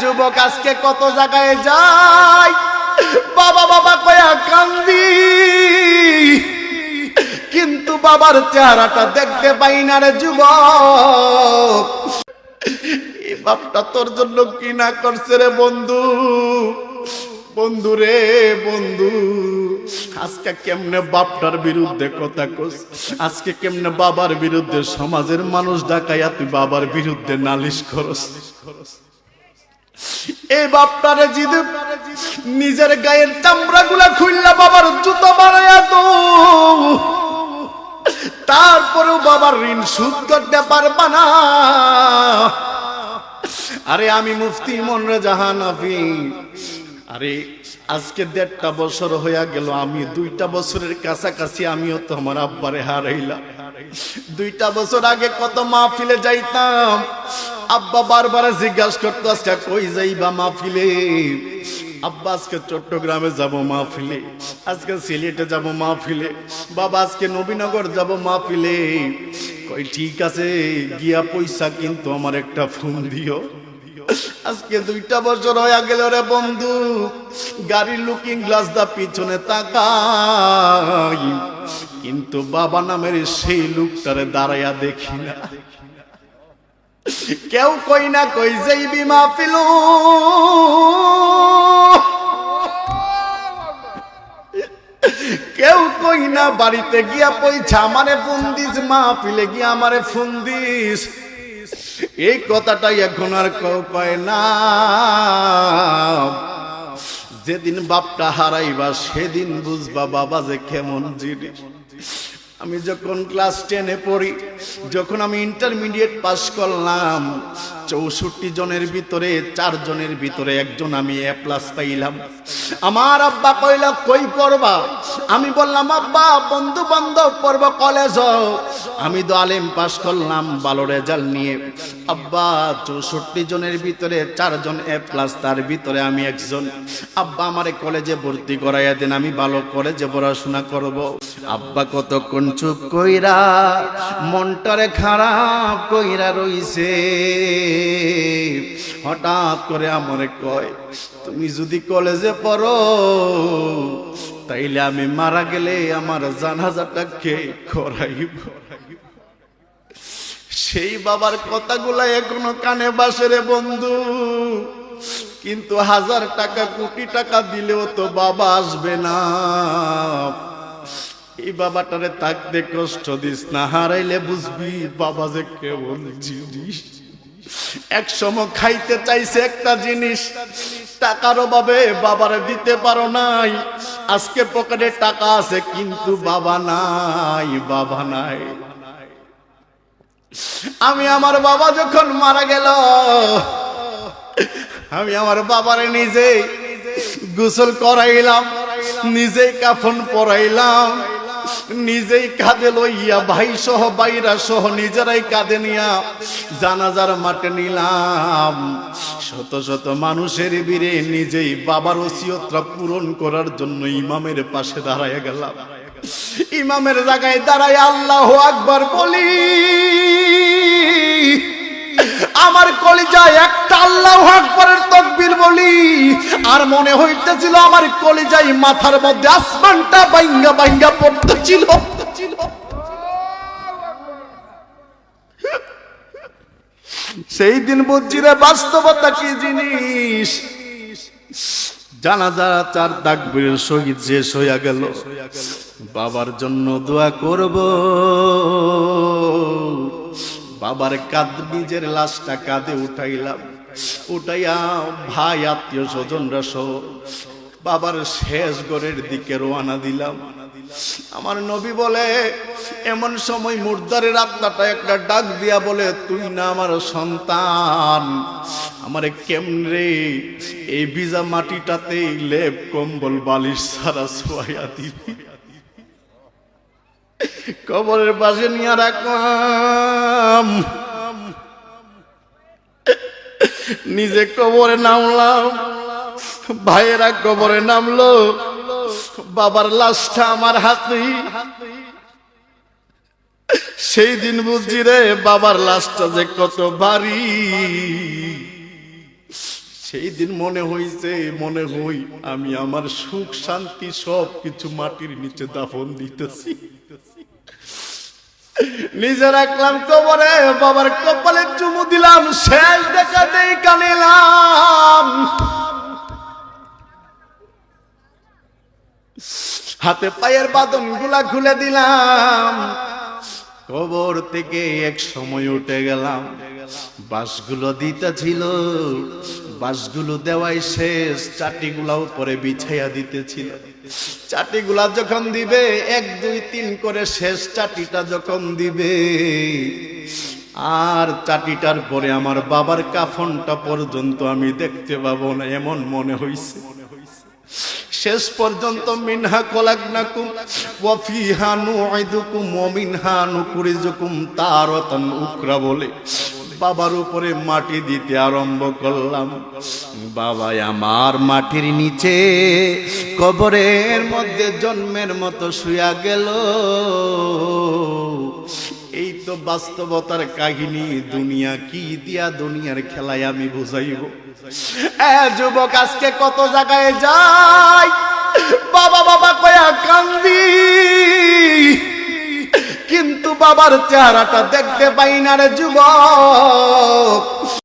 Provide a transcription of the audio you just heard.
যুবক, আজকে কত জায়গায় যাই? বাবা বাবা কয়া কান্দি। কিন্তু বাবার চেহারাটা দেখতে পাই না রে যুবক। বাপটা তোর জন্য কি না করছে রে বন্ধু। বন্ধু রে, বন্ধু। আজকে কেমনে বাপটার বিরুদ্ধে কথা কস? আজকে কেমনে বাবার বিরুদ্ধে সমাজের মানুষ ডাকাইয়া তুই বাবার বিরুদ্ধে নালিশ করস? এই বাপটারে জিদ, নিজের গায়ের চামড়া গুলা খুললা বাবার জুতো বানাইয়া তো তারপরেও বাবার ঋণ সুদ করতে পারবা না। আরে আমি মুফতি মনরে জাহান আফি। আরে আজকে দেড়টা বছর হইয়া গেল, আমি দুইটা বছরের কাছাকাছি আমিও তো আমার আব্বারে হারাইলাম। দুইটা বছর আগে কত মাহফিলে যাইতাম। আব্বা বারবার জিজ্ঞাসা করতো আজকে কই যাইবা মাহফিলে? আব্বা, আজকে চট্টগ্রামে যাব মাহফিলে। আজকে সিলেটে যাব মাহফিলে। বাবা, আজকে নবীনগর যাব মাহফিলে। কই, ঠিক আছে, গিয়া পয়সা কিন্তু আমার একটা ফোন দিও। আজকে দুইটা বছর হয়ে গেল রে বন্ধু, গাড়ির লুকিং গ্লাস দা পিছনে তাকাই। কিন্তু বাবা নামের সেই লোকটারে দাঁড়াইয়া দেখি না। কেউ কই না কই যেই বিমা পিলু কেউ কই না বাড়িতে গিয়া পয়সা আমারে ফোন দিস, মা পিলে গিয়া আমারে ফোন দিস। এই কথাটাই এখন আর কেউ কয় না। যেদিন বাপটা হারাইবা, সেদিন বুঝবা বাবা যে কেমন জিনিস। আমি যখন ক্লাস টেনে পড়ি যখন আমি ইন্টারমিডিয়েট পাস করলাম চৌষট্টি জনের ভিতরে, চার জনের ভিতরে একজন আমি এ প্লাস পাইলাম। আমার আব্বা কইলা, কই পড়বা? আমি বললাম, আব্বা বন্ধু বান্ধব পড়ব কলেজ আমি তো আলিম পাস করলাম, ভালো রেজাল্ট নিয়ে। আব্বা, চৌষট্টি জনের ভিতরে চারজন এ প্লাস তার ভিতরে আমি একজন। আব্বা আমারে কলেজে ভর্তি করাইয়া দেন, আমি ভালো কলেজে পড়াশোনা করব। আব্বা কতক্ষণ চুপ কইরা, মনটারে খারাপ কইরা রইছে। হঠাৎ করে আমারে কয়, তুমি যদি কলেজে পড়ো, তাইলে আমি মারা গেলে আমার জানাজাটা কে করাইব? সেই বাবার কথাগুলা এখনও কানে বাসে রে বন্ধু। কিন্তু হাজার টাকা, কোটি টাকা দিলেও তো বাবা আসবে না। এই বাবাটারে থাকতে কষ্ট দিস না, হারাইলে বুঝবি বাবা যে কেমন জিনিস। এক সময় খাইতে চাইছে একটা জিনিস, টাকার অভাবে বাবারে দিতে পারো নাই। আজকে পকেটে টাকা আছে, কিন্তু বাবা নাই বাবা নাই। আমি আমার বাবা যখন মারা গেল, আমি আমার বাবারে নিজে গোসল করাইলাম, নিজেই কাফন পরাইলাম। নিজেই কাঁধে লইয়া ভাই সহ, বাইরা সহ নিজেরাই কাঁধে নিয়া জানাজার মাঠে নিলাম। শত শত মানুষের বীরে নিজেই বাবার ওসিয়তরা পূরণ করার জন্য ইমামের পাশে দাঁড়ায় গেলাম। ইমামের জায়গায় দাঁড়ায় আল্লাহ আকবার বলি। আমার কলিজায় একটা আল্লাহ আকবরের তকবীর বলি। আর মনে হইতেছিল আমার কলিজায় মাথার মধ্যে আসমানটা বাইঙ্গা বাইঙ্গা পড়তেছিল। সেই দিন বুঝছি রে, বাস্তবতা কি জিনিস? জানাজা চার তাকবীরের শহীদ শেষ হইয়া গেল। বাবার জন্য দোয়া করব। বাবার কাঁদ নিজের লাশটা কাঁধে উঠাইলাম। উঠাইয়া ভাই, আত্মীয় স্বজনরা সহ বাবার শেষ ঘরের দিকে রোয়ানা দিলাম। আমার নবী বলে, এমন সময় মুর্দারের আত্মাটা একটা ডাক দিয়া বলে, তুই না আমার সন্তান। আমারে কেমনে এই ভিজা মাটিটাতে লেপ, কম্বল, বালিশ সারা শোয়া দিবি? কবরের পাশে নিয়ে রাখলাম। নিজে কবরে নামলাম, ভাইয়েরা কবরে নামলো, বাবার লাশটা আমার হাতে। সেই দিন বুঝছি রে বাবার লাশটা যে কত ভারী। সেই দিন মনে হইছে, মনে হই আমি আমার সুখ, শান্তি সব কিছু মাটির নিচে দাফন দিতেছি। নিজে রাখলাম কবরে বাবার কপালে চুমু দিলাম, শেষ দেখা দেই কানিলাম হাতে পায়ের বাদনগুলা খুলে দিলাম, কবর থেকে এক সময় উঠে গেলাম। বাসগুলো দিতে ছিল বাসগুলো দেওয়াই শেষ, চাটিগুলা পরে বিছাইয়া দিতেছিল। চাটিগুলা যখন দিবে, এক, দুই, তিন করে শেষ চাটিটা যখন দিবে, আর চাটিটার পরে আমার বাবার কাফনটা পর্যন্ত আমি দেখতে পাবো না, এমন মনে হইছে। শেষ পর্যন্ত, মিনহা কলাগনাকুম ওয়া ফিহা নুইদুকুম ওয়া মিনহা নুখরিজুকুম তারাতান উকরা বলে। বাবার উপরে মাটি দিতে আরম্ভ করলাম। বাবা আমার মাটির নিচে কবরের মধ্যে জন্মের মতো শুয়া গেল। এই তো বাস্তবতার কাহিনী, দুনিয়া কি দিয়া দুনিয়ার খেলায় আমি বুঝাইব। যুবক, আজকে কত জায়গায় যাই? বাবা বাবা কয়া কান্দি। কিন্তু বাবার চেহারাটা দেখতে পাই না রে যুবক।